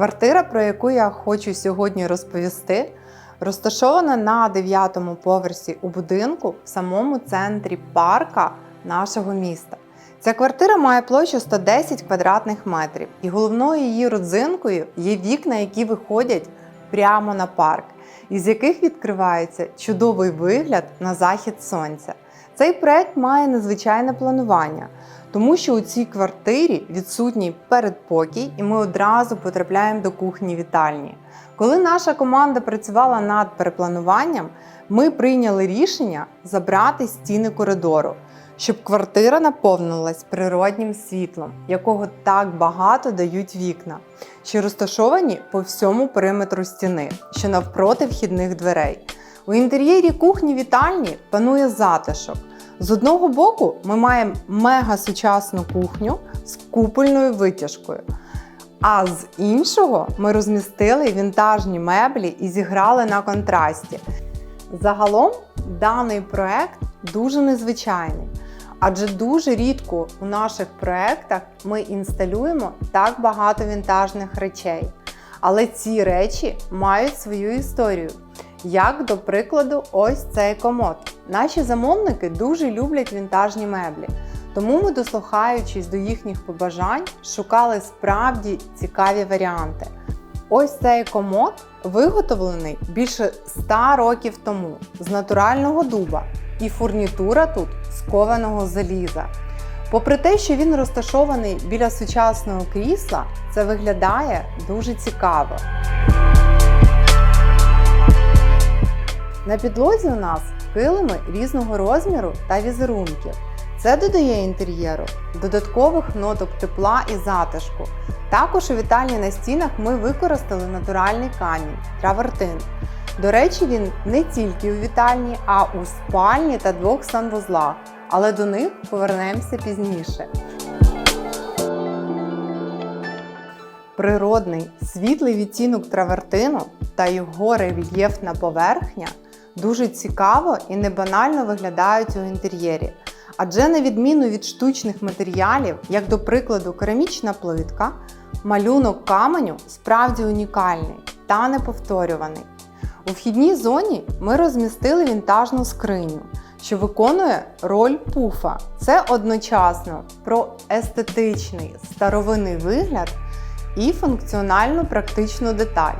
Квартира, про яку я хочу сьогодні розповісти, розташована на 9-му поверсі у будинку в самому центрі парка нашого міста. Ця квартира має площу 110 квадратних метрів, і головною її родзинкою є вікна, які виходять прямо на парк, із яких відкривається чудовий вигляд на захід сонця. Цей проект має незвичайне планування, тому що у цій квартирі відсутній передпокій, і ми одразу потрапляємо до кухні вітальні. Коли наша команда працювала над переплануванням, ми прийняли рішення забрати стіни коридору, щоб квартира наповнилась природнім світлом, якого так багато дають вікна, що розташовані по всьому периметру стіни, що навпроти вхідних дверей. У інтер'єрі кухні вітальні панує затишок. З одного боку, ми маємо мега сучасну кухню з купольною витяжкою. А з іншого ми розмістили вінтажні меблі і зіграли на контрасті. Загалом даний проект дуже незвичайний, адже дуже рідко у наших проектах ми інсталюємо так багато вінтажних речей. Але ці речі мають свою історію. Як до прикладу, ось цей комод. Наші замовники дуже люблять вінтажні меблі, тому ми, дослухаючись до їхніх побажань, шукали справді цікаві варіанти. Ось цей комод виготовлений більше 100 років тому з натурального дуба, і фурнітура тут кованого заліза. Попри те, що він розташований біля сучасного крісла, це виглядає дуже цікаво. На підлозі у нас килими різного розміру та візерунків. Це додає інтер'єру додаткових ноток тепла і затишку. Також у вітальні на стінах ми використали натуральний камінь травертин. До речі, він не тільки у вітальні, а у спальні та двох санвузлах, але до них повернемося пізніше. Природний світлий відтінок травертину та його рельєфна поверхня дуже цікаво і небанально виглядають у інтер'єрі. Адже на відміну від штучних матеріалів, як до прикладу керамічна плитка, малюнок каменю справді унікальний та неповторюваний. У вхідній зоні ми розмістили вінтажну скриню, що виконує роль пуфа. Це одночасно про естетичний старовинний вигляд і функціональну практичну деталь.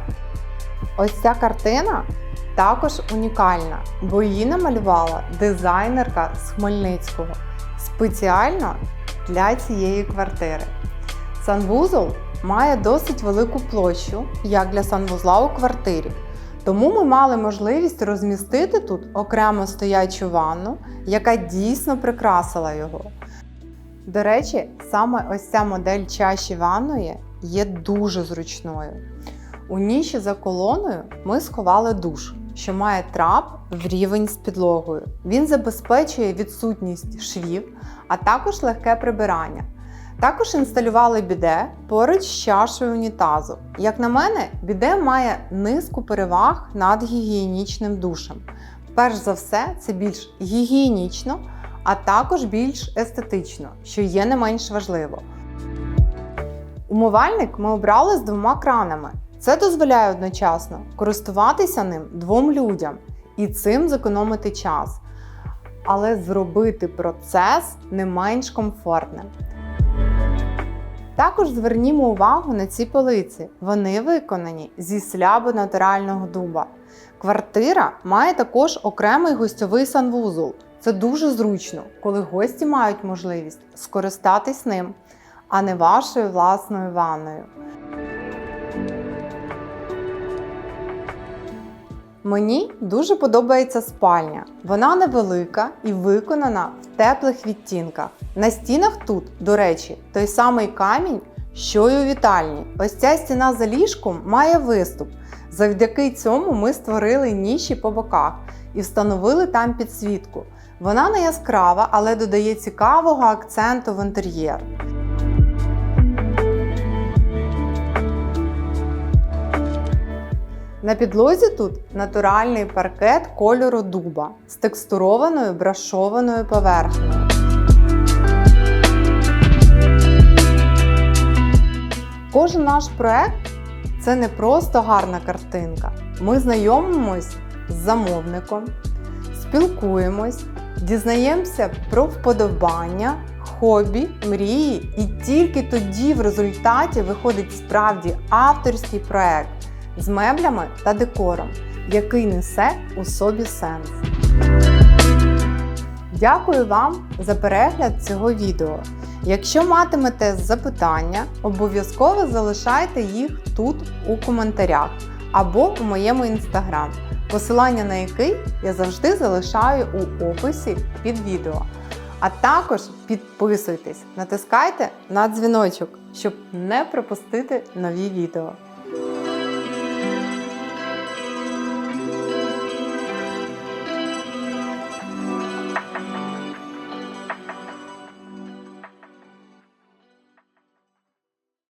Ось ця картина також унікальна, бо її намалювала дизайнерка з Хмельницького спеціально для цієї квартири. Санвузол має досить велику площу, як для санвузла у квартирі. Тому ми мали можливість розмістити тут окремо стоячу ванну, яка дійсно прикрасила його. До речі, саме ось ця модель чаші ванної є дуже зручною. У ніші за колоною ми сховали душ, що має трап в рівень з підлогою. Він забезпечує відсутність швів, а також легке прибирання. Також інсталювали біде поруч з чашею унітазу. Як на мене, біде має низку переваг над гігієнічним душем. Перш за все, це більш гігієнічно, а також більш естетично, що є не менш важливо. Умивальник ми обрали з двома кранами. Це дозволяє одночасно користуватися ним двом людям і цим зекономити час, але зробити процес не менш комфортним. Також звернімо увагу на ці полиці. Вони виконані зі слябу натурального дуба. Квартира має також окремий гостьовий санвузол. Це дуже зручно, коли гості мають можливість скористатись ним, а не вашою власною ванною. Мені дуже подобається спальня. Вона невелика і виконана в теплих відтінках. На стінах тут, до речі, той самий камінь, що й у вітальні. Ось ця стіна за ліжком має виступ. Завдяки цьому ми створили ніші по боках і встановили там підсвітку. Вона не яскрава, але додає цікавого акценту в інтер'єр. На підлозі тут натуральний паркет кольору дуба з текстурованою брашованою поверхнею. Кожен наш проект це не просто гарна картинка. Ми знайомимось з замовником, спілкуємось, дізнаємося про вподобання, хобі, мрії, і тільки тоді в результаті виходить справді авторський проект з меблями та декором, який несе у собі сенс. Дякую вам за перегляд цього відео. Якщо матимете запитання, обов'язково залишайте їх тут у коментарях або у моєму інстаграм, посилання на який я завжди залишаю у описі під відео. А також підписуйтесь, натискайте на дзвіночок, щоб не пропустити нові відео.